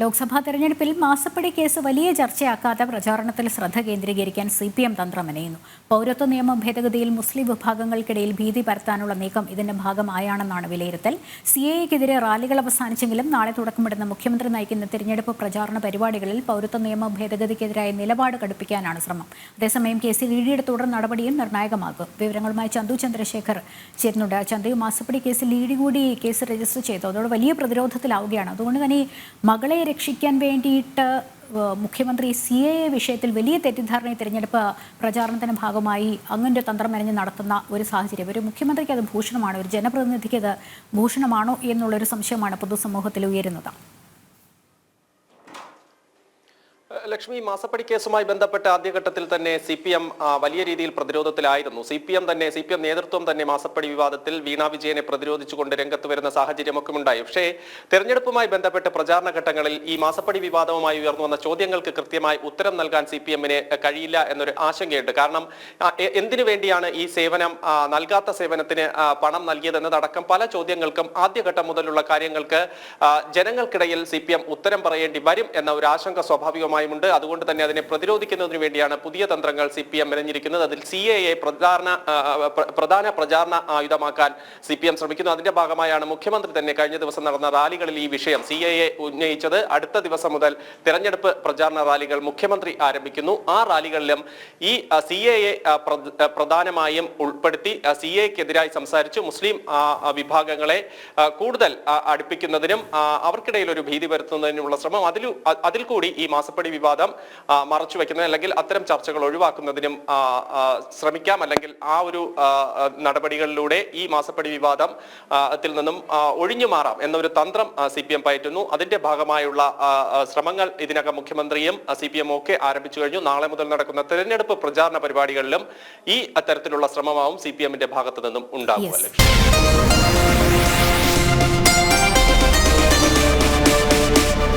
ലോക്സഭാ തെരഞ്ഞെടുപ്പിൽ മാസപ്പടി കേസ് വലിയ ചർച്ചയാക്കാതെ പ്രചാരണത്തിൽ ശ്രദ്ധ കേന്ദ്രീകരിക്കാൻ സി പി എം തന്ത്രമനയുന്നു പൗരത്വ നിയമ ഭേദഗതിയിൽ മുസ്ലിം വിഭാഗങ്ങൾക്കിടയിൽ ഭീതി പരത്താനുള്ള നീക്കം ഇതിന്റെ ഭാഗമായാണെന്നാണ് വിലയിരുത്തൽ. സി എക്കെതിരെ റാലികൾ അവസാനിച്ചെങ്കിലും നാളെ തുടക്കമിടുന്ന മുഖ്യമന്ത്രി നയിക്കുന്ന തെരഞ്ഞെടുപ്പ് പ്രചാരണ പരിപാടികളിൽ പൗരത്വ നിയമ ഭേദഗതിക്കെതിരായ നിലപാട് കടുപ്പിക്കാനാണ് ശ്രമം. അതേസമയം കേസിൽ ഇഡിയുടെ തുടർ നടപടിയും നിർണായകമാകും. വിവരങ്ങളുമായി ചന്തു ചന്ദ്രശേഖർ ചേരുന്നുണ്ട്. ചന്തു മാസപ്പടി കേസിൽ ഇഡി കൂടി കേസ് രജിസ്റ്റർ ചെയ്തു. അതോടെ വലിയ പ്രതിരോധത്തിലാവുകയാണ്. അതുകൊണ്ട് തന്നെ മകളെ രക്ഷിക്കാൻ വേണ്ടിയിട്ട് മുഖ്യമന്ത്രി സി എ വിഷയത്തിൽ വലിയ തെറ്റിദ്ധാരണ തിരഞ്ഞെടുപ്പ് പ്രചാരണത്തിന്റെ ഭാഗമായി അങ്ങനെ തന്ത്രമെനഞ്ഞ് നടത്തുന്ന ഒരു സാഹചര്യം. ഒരു മുഖ്യമന്ത്രിക്ക് അത് ഭൂഷണമാണോ ഒരു ജനപ്രതിനിധിക്ക് അത് ഭൂഷണമാണോ എന്നുള്ളൊരു സംശയമാണ് പൊതുസമൂഹത്തിൽ ഉയരുന്നത്. ലക്ഷ്മി മാസപ്പടി കേസുമായി ബന്ധപ്പെട്ട് ആദ്യഘട്ടത്തിൽ തന്നെ സി പി എം വലിയ രീതിയിൽ പ്രതിരോധത്തിലായിരുന്നു. സി പി എം തന്നെ സി പി എം നേതൃത്വം തന്നെ മാസപ്പടി വിവാദത്തിൽ വീണ വിജയനെ പ്രതിരോധിച്ചുകൊണ്ട് രംഗത്ത് വരുന്ന സാഹചര്യമൊക്കെ ഉണ്ടായി. പക്ഷേ തെരഞ്ഞെടുപ്പുമായി ബന്ധപ്പെട്ട് പ്രചാരണ ഘട്ടങ്ങളിൽ ഈ മാസപ്പടി വിവാദവുമായി ഉയർന്നു വന്ന ചോദ്യങ്ങൾക്ക് കൃത്യമായി ഉത്തരം നൽകാൻ സി പി എമ്മിന് കഴിയില്ല എന്നൊരു ആശങ്കയുണ്ട്. കാരണം എന്തിനു വേണ്ടിയാണ് ഈ സേവനം നൽകാത്ത സേവനത്തിന് പണം നൽകിയതെന്നതടക്കം പല ചോദ്യങ്ങൾക്കും ആദ്യഘട്ടം മുതലുള്ള കാര്യങ്ങൾക്ക് ജനങ്ങൾക്കിടയിൽ സി ഉത്തരം പറയേണ്ടി വരും എന്ന ഒരു ആശങ്ക സ്വാഭാവികമായുമുണ്ട് അതുകൊണ്ട് തന്നെ അതിനെ പ്രതിരോധിക്കുന്നതിന് വേണ്ടിയാണ് പുതിയ തന്ത്രങ്ങൾ സി പി എം മെനഞ്ഞിരിക്കുന്നത്. അതിൽ സി എ എ പ്രധാന പ്രചാരണ ആയുധമാക്കാൻ സി പി എം ശ്രമിക്കുന്നു. അതിന്റെ ഭാഗമായാണ് മുഖ്യമന്ത്രി തന്നെ കഴിഞ്ഞ ദിവസം നടന്ന റാലികളിൽ ഈ വിഷയം സി എ ഉന്നയിച്ചത്. അടുത്ത ദിവസം മുതൽ തെരഞ്ഞെടുപ്പ് പ്രചാരണ റാലികൾ മുഖ്യമന്ത്രി ആരംഭിക്കുന്നു. ആ റാലികളിലും ഈ സി എ പ്രധാനമായും ഉൾപ്പെടുത്തി സി എക്കെതിരായി സംസാരിച്ചു. മുസ്ലിം വിഭാഗങ്ങളെ കൂടുതൽ അടുപ്പിക്കുന്നതിനും അവർക്കിടയിൽ ഒരു ഭീതി വരുത്തുന്നതിനുമുള്ള ശ്രമം. അതിൽ അതിൽ കൂടി ഈ മാസപ്പടി വിവാദം മറച്ചു വെക്കുന്നതിന് അല്ലെങ്കിൽ അത്തരം ചർച്ചകൾ ഒഴിവാക്കുന്നതിനും ശ്രമിക്കാം. അല്ലെങ്കിൽ ആ ഒരു നടപടികളിലൂടെ ഈ മാസപ്പടി വിവാദം ത്തിൽ നിന്നും ഒഴിഞ്ഞു മാറാം എന്നൊരു തന്ത്രം സി പി എം പയറ്റുന്നു. അതിന്റെ ഭാഗമായുള്ള ശ്രമങ്ങൾ ഇതിനകം മുഖ്യമന്ത്രിയും സി പി എം ഒക്കെ ആരംഭിച്ചു കഴിഞ്ഞു. നാളെ മുതൽ നടക്കുന്ന തെരഞ്ഞെടുപ്പ് പ്രചാരണ പരിപാടികളിലും ഈ തരത്തിലുള്ള ശ്രമമാവും സി പി എമ്മിന്റെ ഭാഗത്തു നിന്നും ഉണ്ടാകും. ലക്ഷ്യം.